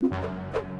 you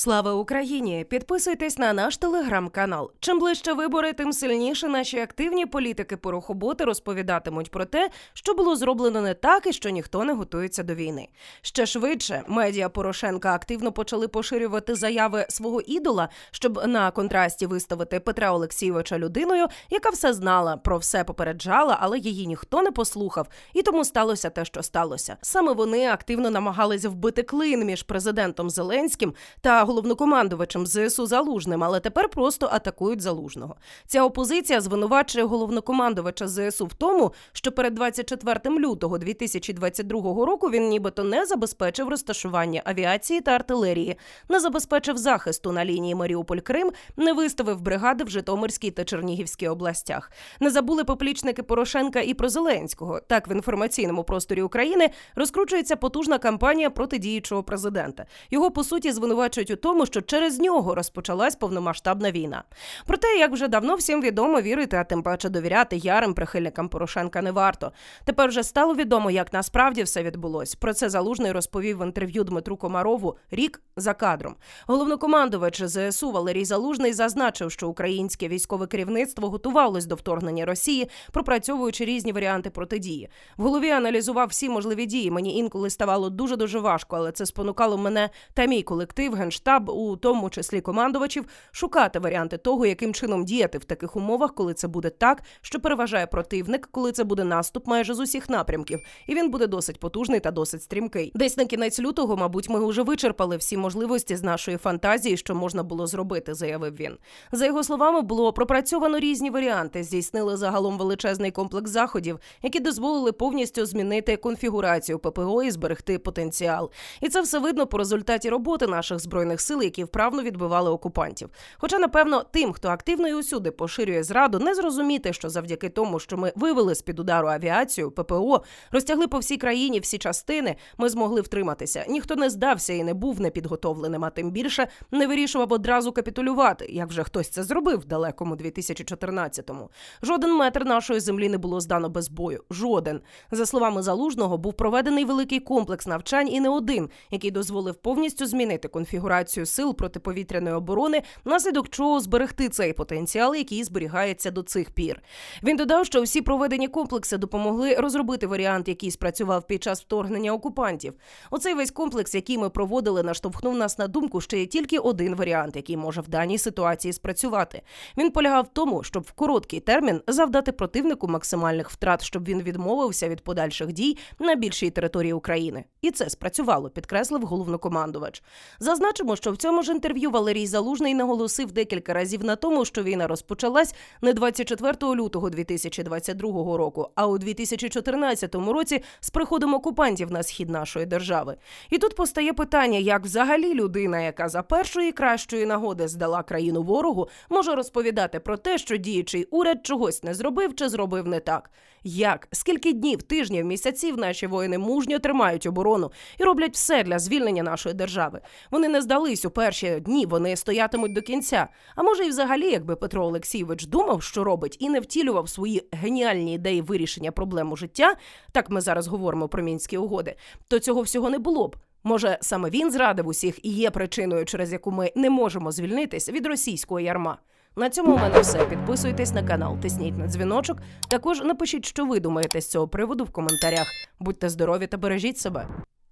Слава Україні! Підписуйтесь на наш телеграм-канал. Чим ближче вибори, тим сильніше наші активні політики порохоботи розповідатимуть про те, що було зроблено не так і що ніхто не готується до війни. Ще швидше медіа Порошенка активно почали поширювати заяви свого ідола, щоб на контрасті виставити Петра Олексійовича людиною, яка все знала, про все попереджала, але її ніхто не послухав, і тому сталося те, що сталося. Саме вони активно намагались вбити клин між президентом Зеленським та головнокомандувачем ЗСУ Залужним, але тепер просто атакують залужного. Ця опозиція звинувачує головнокомандувача ЗСУ в тому, що перед 24 лютого 2022 року він нібито не забезпечив розташування авіації та артилерії, не забезпечив захисту на лінії Маріуполь-Крим, не виставив бригади в Житомирській та Чернігівській областях. Не забули поплічники Порошенка і про Зеленського. Так в інформаційному просторі України розкручується потужна кампанія проти діючого президента. Його по суті звинувачують у тому, що через нього розпочалась повномасштабна війна. Проте, як вже давно всім відомо, вірити, а тим паче довіряти ярим прихильникам Порошенка не варто. Тепер вже стало відомо, як насправді все відбулось. Про це залужний розповів в інтерв'ю Дмитру Комарову рік за кадром. Головнокомандувач ЗСУ Валерій Залужний зазначив, що українське військове керівництво готувалось до вторгнення Росії, пропрацьовуючи різні варіанти протидії. В голові аналізував всі можливі дії. Мені інколи ставало дуже дуже важко, але це спонукало мене та мій колектив, генштаб, у тому числі командувачів, шукати варіанти того, яким чином діяти в таких умовах, коли це буде так, що переважає противник, коли це буде наступ майже з усіх напрямків, і він буде досить потужний та досить стрімкий. Десь на кінець лютого, мабуть, ми вже вичерпали всі можливості з нашої фантазії, що можна було зробити, заявив він. За його словами, було пропрацьовано різні варіанти, здійснили загалом величезний комплекс заходів, які дозволили повністю змінити конфігурацію ППО і зберегти потенціал. І це все видно по результаті роботи наших збройних сил, які вправно відбивали окупантів. Хоча, напевно, тим, хто активно і усюди поширює зраду, не зрозуміти, що завдяки тому, що ми вивели з під удару авіацію, ППО, розтягли по всій країні всі частини, ми змогли втриматися. Ніхто не здався і не був непідготовленим, а тим більше не вирішував одразу капітулювати, як вже хтось це зробив в далекому 2014-му. Жоден метр нашої землі не було здано без бою. Жоден. За словами залужного, був проведений великий комплекс навчань і не один, який дозволив повністю змінити конфігурацію сил протиповітряної оборони, внаслідок чого зберегти цей потенціал, який зберігається до цих пір. Він додав, що всі проведені комплекси допомогли розробити варіант, який спрацював під час вторгнення окупантів. Оцей весь комплекс, який ми проводили, наштовхнув нас на думку, що є тільки один варіант, який може в даній ситуації спрацювати. Він полягав в тому, щоб в короткий термін завдати противнику максимальних втрат, щоб він відмовився від подальших дій на більшій території України. І це спрацювало, підкреслив головнокомандувач. Зазначимо, що в цьому ж інтерв'ю Валерій Залужний наголосив декілька разів на тому, що війна розпочалась не 24 лютого 2022 року, а у 2014 році з приходом окупантів на схід нашої держави. І тут постає питання, як взагалі людина, яка за першої кращої нагоди здала країну ворогу, може розповідати про те, що діючий уряд чогось не зробив чи зробив не так. Як скільки днів, тижнів, місяців наші воїни мужньо тримають оборону і роблять все для звільнення нашої держави. Вони не здались у перші дні, вони стоятимуть до кінця. А може, і взагалі, якби Петро Олексійович думав, що робить, і не втілював свої геніальні ідеї вирішення проблем у життя, так ми зараз говоримо про мінські угоди, то цього всього не було б. Може, саме він зрадив усіх і є причиною, через яку ми не можемо звільнитись від російського ярма. На цьому у мене все. Підписуйтесь на канал, тисніть на дзвіночок. Також напишіть, що ви думаєте з цього приводу в коментарях. Будьте здорові та бережіть себе.